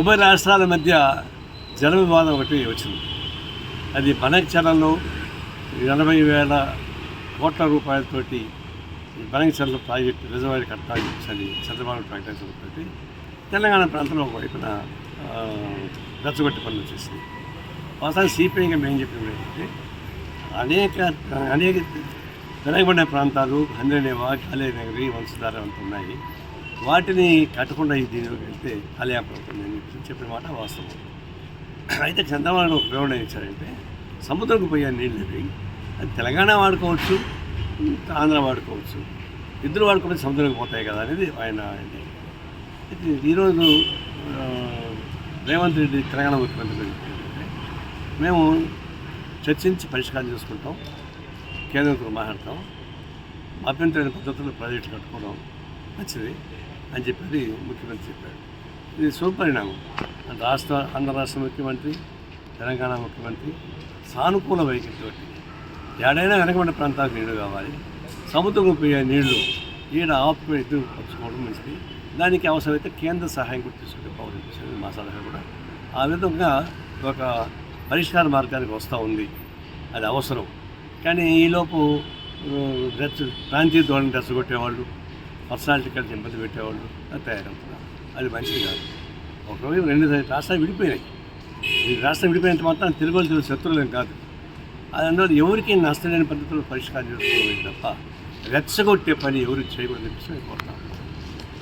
ఉభయ రాష్ట్రాల మధ్య జల వివాదం ఒకటి వచ్చింది. అది బనక్చరంలో ఎనభై వేల కోట్ల రూపాయలతోటి ఈ బనక్చర్ల ప్రాజెక్టు రిజర్వాయర్ కట్టాలి అని చంద్రబాబు ప్రకటించడంతో తెలంగాణ ప్రాంతంలో ఒకవైపున రచ్చగొట్టి పనులు చేసింది వాస్తవానికి సిపిఐగా మేము చెప్పింది ఏంటంటే అనేక అనేక వెనకబడిన ప్రాంతాలు హంద్రనేవా కాలేనగరి వంశధార అంత ఉన్నాయి. వాటిని కట్టకుండా ఈ దీనిలోకి వెళ్తే కాలయాపన చెప్పిన మాట వాస్తవం. అయితే చంద్రబాబు ఒక ప్రయోజనం ఇచ్చారంటే సముద్రంకు పోయే నీళ్ళు ఇవి అది తెలంగాణ వాడుకోవచ్చు ఆంధ్ర వాడుకోవచ్చు ఇద్దరు వాడుకుంటే సముద్రంకి పోతాయి కదా అనేది ఆయన అయితే ఈరోజు రేవంత్ రెడ్డి తెలంగాణ ముఖ్యమంత్రి ఏంటంటే, మేము చర్చించి పరిష్కారం చేసుకుంటాం కేంద్రంతో మాట్లాడతాం అభ్యంతరమైన పద్ధతుల్లో ప్రాజెక్టులు కట్టుకోవడం మంచిది. అని చెప్పి ముఖ్యమంత్రి చెప్పాడు ఇది సుపరిణామం రాష్ట్ర ఆంధ్ర రాష్ట్ర ముఖ్యమంత్రి తెలంగాణ ముఖ్యమంత్రి సానుకూల వైఖరితో ఏడైనా వెనకబడిన ప్రాంతాలకు నీళ్ళు కావాలి సముద్రం పోయే నీళ్ళు ఈడ ఆపుకుని ఇద్దరు పంచుకోవడం మంచిది. దానికి అవసరమైతే కేంద్ర సహాయం కూడా తీసుకుంటే బాగుంటుంది. మా సలహా కూడా. ఆ విధంగా ఒక పరిష్కార మార్గానికి వస్తూ ఉంది. అది అవసరం. కానీ ఈలోపు ఆ, ప్రాంతీయ ధోరణి కొట్టేవాళ్ళు పర్సనాలిటీ కలిసి ఇబ్బంది పెట్టేవాళ్ళు అది తయారవుతున్నారు అది మంచిది కాదు. ఒకరోజు రెండు రాష్ట్రాలు విడిపోయినాయి. ఈ రాష్ట్రం విడిపోయినంత మాత్రం తెలుగు వాళ్ళు తెలుగు శత్రువులేం కాదు. అది అందువల్ల ఎవరికి నష్టం లేని పద్ధతిలో పరిష్కారం చేసుకోవాలి తప్ప రెచ్చగొట్టే పని ఎవరు చేయకూడదు చెప్పేసి కోరుతాను